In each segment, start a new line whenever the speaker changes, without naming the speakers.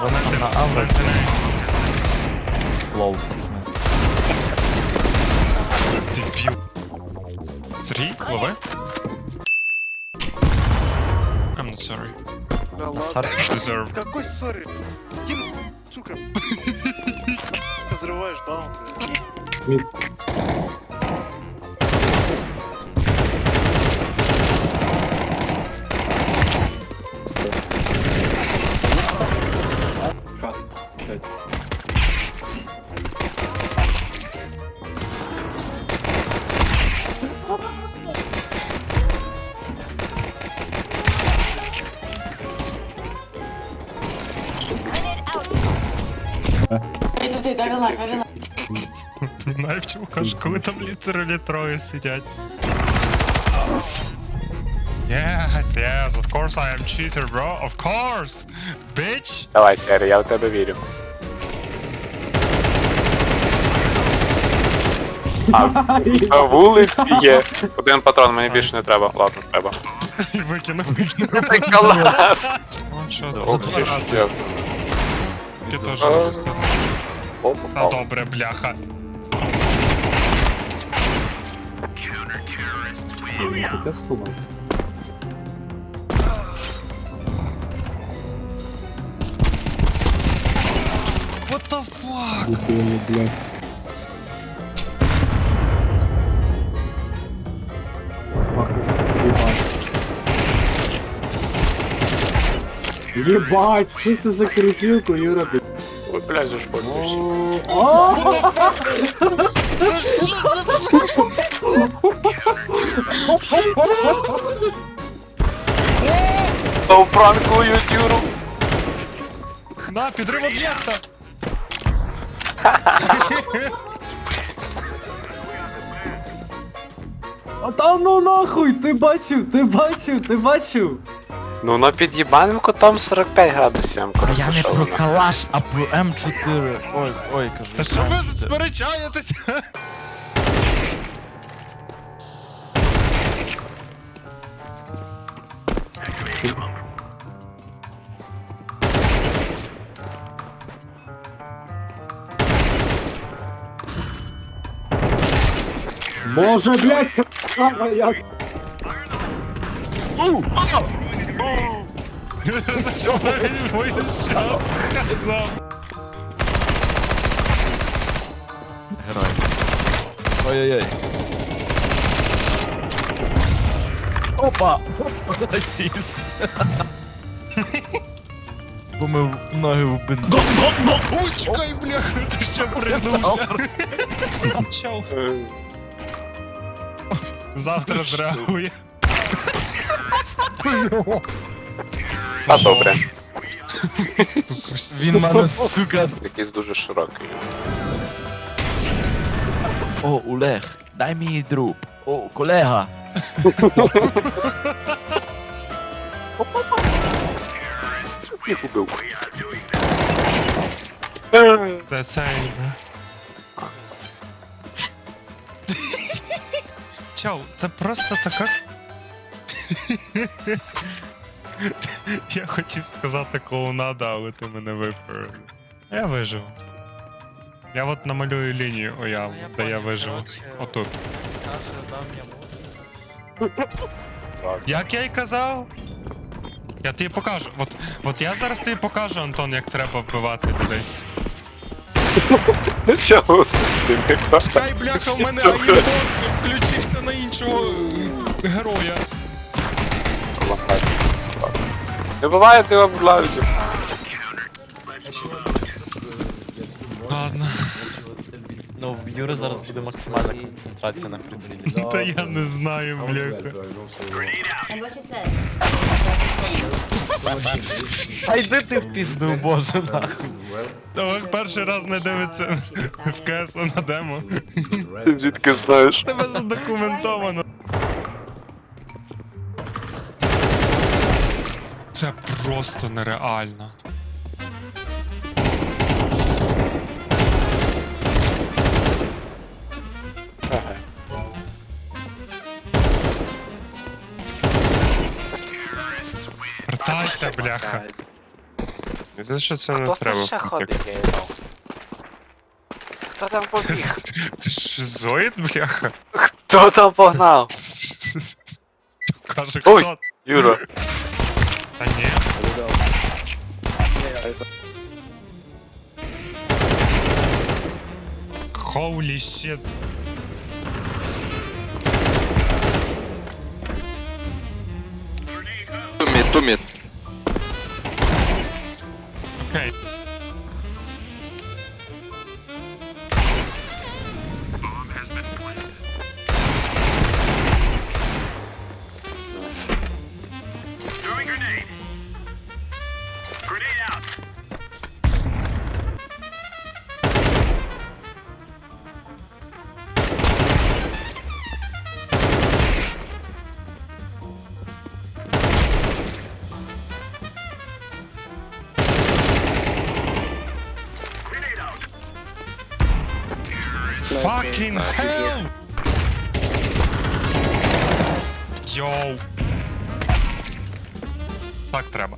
Вони там на аврі. Лоу, пацани.
Дебіл. Сергій, лови. I'm not sorry.
Бля, ладно.
старт.
Deserve.
Какой ссоры? Дим, сука. Разрываешь даун.
Ти знаєш, чому кажеш, коли там літералі троє сидять. Yes, yes, of course I am cheater, bro. Of course! Bitch!
Давай, Сері, я в тебе вірю. А на вулиці є. Один патрон, мені більше не треба. Ладно, треба.
І викинув.
Калаш!
О, що
Добре.
Два рази.
Що?
Ти теж
А.
можеш стати.
О,
Та
попав.
добре, бляха. What the fuck?
Ебать, что это за крутилку, Юра?
Ой, блядь, зашпортився.
Це що за...
Та пранкують Юру.
На, підрив об'єкта!
А там ну нахуй, ти бачив, ти бачив, ти бачив.
Ну на під'їбаним котом 45 градусів.
А я не про калаш, а про М4. Ой, ой, кажу.
Та що ви
М4.
сперечаєтеся?
Може, блядь, як.
Свій час сказав?
Герой. Ой-ой-ой. Опа! Асіст. Помив ноги в бензин.
Ой, чекай, бляха, ти що пригнувся? Чав. Завтра зреагує.
А добре.
Він мене, сука.
Якийсь дуже широкий.
О, Олег, дай мені друг. О, колега.
Їх убив.
Та це... Чав, це просто така... Я хотів сказати клоунада, але ти мене виправив. Я виживу. Я от намалюю лінію уяву, де я виживу. Отут. Як я й казав? Я тобі покажу. От, от я зараз тобі покажу, Антон, як треба вбивати людей.
Що ти не
Чекай, бляха, в мене аїбот включився на іншого е, героя.
Не буває, ти обладають.
Ладно.
Ну, в Юри зараз буде максимальна концентрація на прицілі.
Та я не знаю, бляха.
Said.
А йди ти в пізду, боже, нахуй.
Олег перший раз не дивиться в КС на демо.
Ти звідки знаєш?
Тебе задокументовано. Це просто нереально.
Ага.
Вертайся, бляха. Це що це не
Хто
треба
тут ще
в контекст.
ходить, я їбав? Хто там побіг?
Ти шизоїд, бляха?
Хто там погнав?
Каже,
Ой.
хто?
Юра.
Holy shit. Fucking hell! Йоу. Так треба.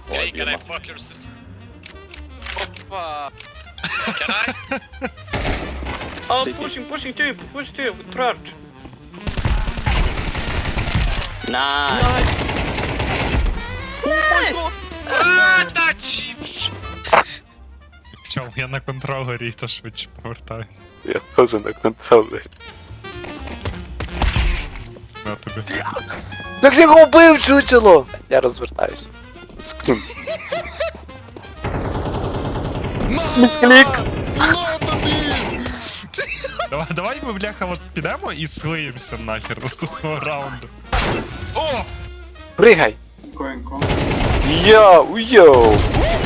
Oh, pushing, pushing tube, push tube, charge. Nice.
Чому я на контролері, то швидше повертаюсь.
Я теж на контролері.
На тобі.
Так його вбив, чучело! Я розвертаюсь. Скрим. Клік!
Давай, давай ми, бляха, от підемо і слиємося нахер наступного раунду. О!
Пригай! Йоу, йоу!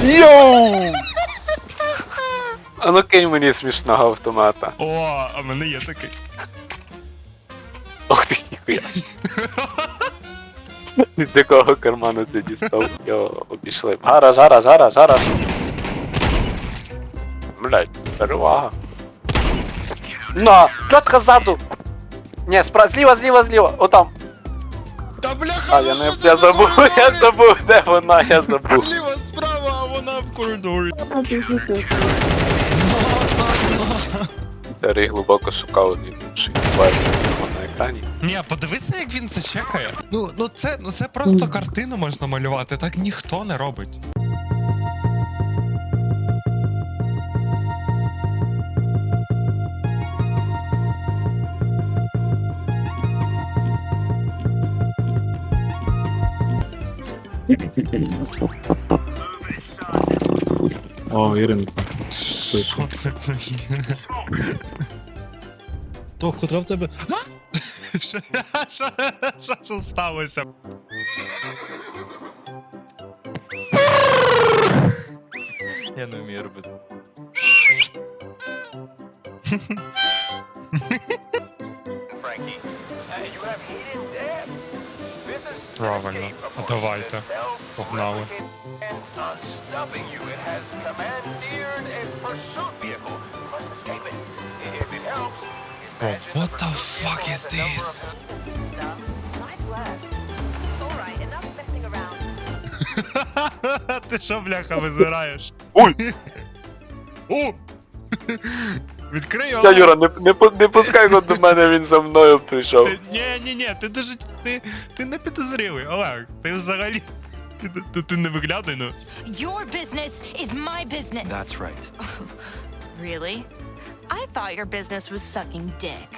Йоу! А ну кинь мені смішного автомата.
О, а в мене є такий.
Ох ти ніхуя. Від якого карману ти дістав? Йо, обійшли. Гараж, гараж, гараж, гараж. Блять, перевага. На! Кльотка ззаду! Ні, спра... зліва, зліва, зліва, отам.
Та бляха,
А, я не я забув, я забув, де вона, я забув.
А коридорі.
Старий глибоко шукав, що відбувається на екрані.
Ні, подивися, як він це чекає. Ну, ну це, ну це просто картину можна малювати, так ніхто не робить.
О, Ірин.
Що це таке?
То, котра в тебе.
Що, що, що, що сталося?
Я не вмію робити.
Правильно. Давайте. Погнали. Bro, what the fuck is this?
Nice work. Alright, enough messing around.
Ти що, бляха, визираєш?
Ой!
О! Відкрий
Я,
його!
Юра, не, не, пу- не пускай його до мене, він за мною прийшов.
Ти- Ні, ні, ні, ти дуже. Ти, ти не підозрілий, Олег. Ти взагалі. Ти, ти, ти не виглядай, ну.
Your business is my business.
That's right.
Really? I thought your business was sucking dick.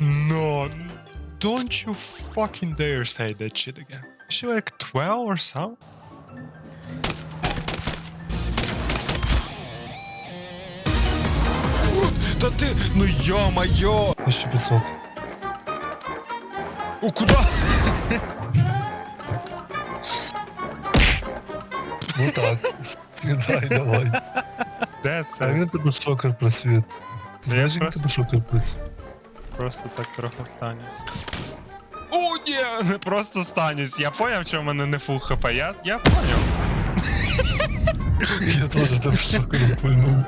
No, don't you fucking dare say that shit again. Is she like 12 or something? Та ти, ну йо-майо!
1500.
О, куда?
Ну так. Сідай, давай.
Де
А
це?
він тебе шокер просвіт. Ти знаєш, як
просто-
тебе шокер працює?
Просто так трохи станюсь. О, ні, не просто станюсь. Я поняв, що в мене не фул хп. Я, я поняв.
Я теж тебе шокером пульнув.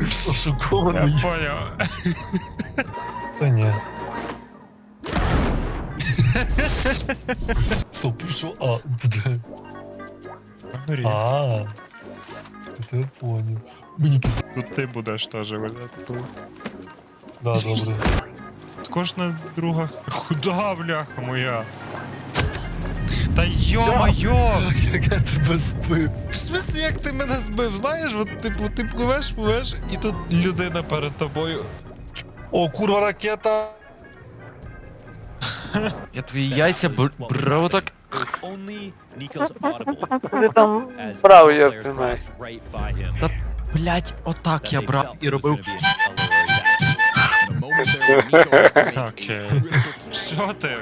Я
Шокований.
поняв.
Та ні. Стоп, що? А, де?
Горі.
А, я понял. Мені пізда.
Тут ти будеш теж колись.
Да, добре.
Кожна друга худа бляха моя. Та йо-майо!
Як я тебе збив.
В смысле, як ти мене збив? Знаєш, от типу, ти пливеш, пливеш, і тут людина перед тобою.
О, курва ракета.
Я твої яйця бр- брав так.
Ти там брав, я.
Та, блять, отак я брав і робив.
Окей. Що ти?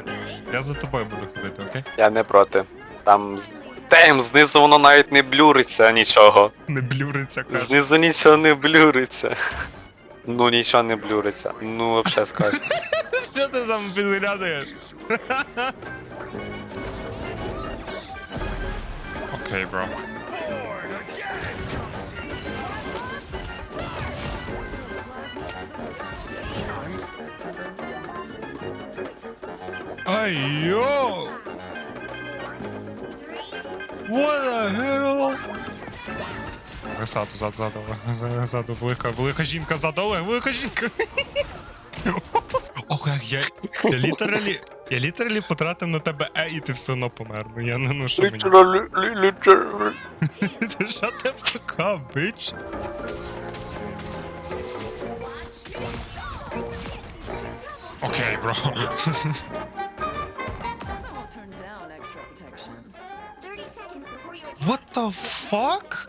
Я за тобою буду ходити, окей?
Я не проти. Там з- Тем, знизу воно навіть не блюриться нічого.
Не блюриться, каже.
Знизу нічого не блюриться. Ну нічого не блюриться. Ну вообще скажу.
Що ти там підглядуєш? Окей, бро. Ай, йо! What the hell? Ззаду, ззаду, ззаду, ззаду, ззаду, велика, велика жінка ззаду, Олег, велика жінка. Ох, як я, я літералі, я літералі потратив на тебе Е, і ти все одно помер. Ну я не ну що мені.
Literally.
Ти up, bitch. Окей, бро. What the fuck?